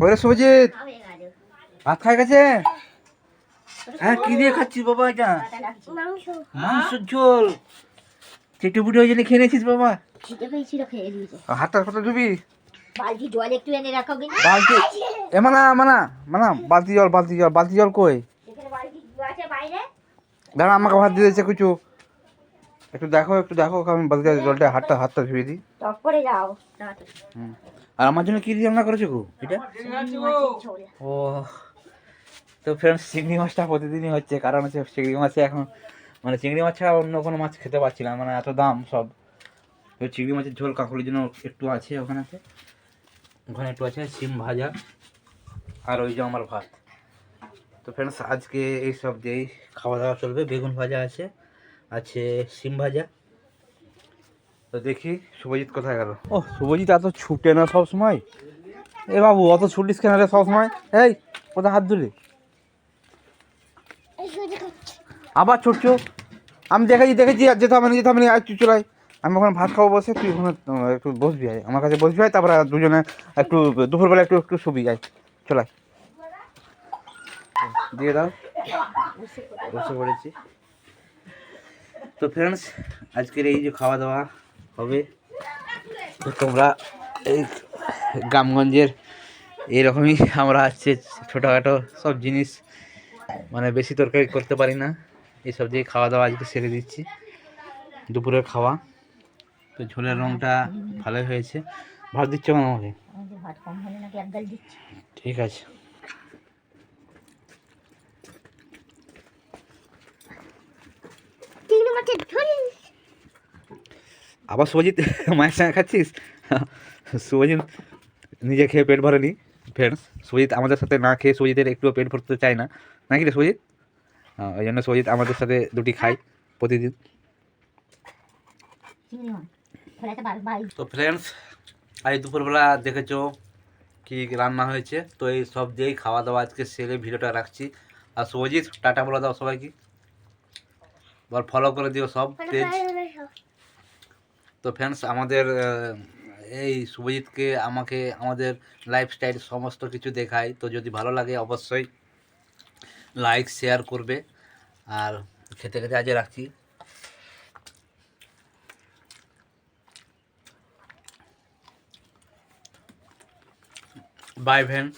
ওরে সুজিত ভাত খাই গেছে? হ্যাঁ কি দিয়ে খাচ্ছিস বাবা এটা? মাংস। মাংসের ঝোল। চেটে বুটে ওই জন্য খেয়ে নিয়েছিস বাবা? হাতটা কত ধুবি? বালতি জল একটু এনে রাখো বালতি এ মানা মানা মানা বালতি জল বালতি জল বালতি জল কই? দাঁড়া আমাকে ভাত দিয়ে দিয়েছে কিছু একটু দেখো একটু দেখো আমি বালতি জলটা হাতটা হাতটা ধুয়ে দিই। টপ করে যাও। আর আমার জন্য কি রান্না করেছ গো? এটা? ও তো ফ্রেন্ডস চিংড়ি মাছটা প্রতিদিনই হচ্ছে কারণ হচ্ছে চিংড়ি মাছে এখন মানে চিংড়ি মাছ ছাড়া অন্য কোনো মাছ খেতে পারছি না মানে এত দাম সব। তো চিংড়ি মাছের ঝোল কাকুলির জন্য একটু আছে ওখানেতে ওখানে একটু আছে সিম ভাজা আর ওই যে আমার ভাত। তো ফ্রেন্ডস আজকে এই সব দিয়েই খাওয়া দাওয়া চলবে বেগুন ভাজা আছে। আছে সিম ভাজা। তো দেখি শুভজিৎ কোথায় গেল। ও শুভজিৎ এত ছুটে না সব সময় এ বাবু অত ছুটিস কেন রে সব সময় এই কোথায় হাত ধুলে। আবার ছুটছো? আমি দেখেছি দেখেছি আর যেতে হবে না যেতে হবে না আর তুই চলাই আমি ওখানে ভাত খাব বসে তুই ওখানে একটু বসবি আয়। আমার কাছে বসবি আয় তারপরে দুজনে একটু দুপুরবেলা একটু একটু শুবি আয়। চলাই দিয়ে দাও। বসে পড়েছি। তো ফ্রেন্ডস আজকের এই যে খাওয়া দাওয়া হবে তো তোমরা এই গ্রামগঞ্জের এইরকমই আমরা হচ্ছে ছোটোখাটো সব জিনিস মানে বেশি তরকারি করতে পারি না। এইসব দিয়ে খাওয়া দাওয়া আজকে সেরে দিচ্ছি দুপুরের খাওয়া। তো ঝোলের রঙটা ভালোই হয়েছে। ভাত দিচ্ছ কেন আমাকে? ঠিক আছে চিংড়ি মাছের ঝোল আবার সুজিত মায়ের সঙ্গে খাচ্ছিস? সুজিত নিজে খেয়ে পেট ভরেনি ফ্রেন্ডস সুজিত আমাদের সাথে না খেয়ে সুজিতের একটুও পেট ভরতে চায় না। নাকি রে সুজিত হ্যাঁ, ওই জন্য সুজিত আমাদের সাথে দুটি খায় প্রতিদিন। তো ফ্রেন্ডস আজ দুপুরবেলা দেখেছ কি রান্না হয়েছে? তো এই সব দিয়েই খাওয়া দাওয়া আজকে সেরে ভিডিওটা রাখছি। আর সুজিত টাটা বলে দাও সবাইকে। বল ফলো করে দিও সব পেজ তো ফ্রেন্ডস আমাদের এই শুভজিৎকে আমাকে আমাদের লাইফস্টাইল সমস্ত কিছু দেখায় তো যদি ভালো লাগে অবশ্যই লাইক শেয়ার করবে। আর খেতে খেতে আজ রাখছি। By friend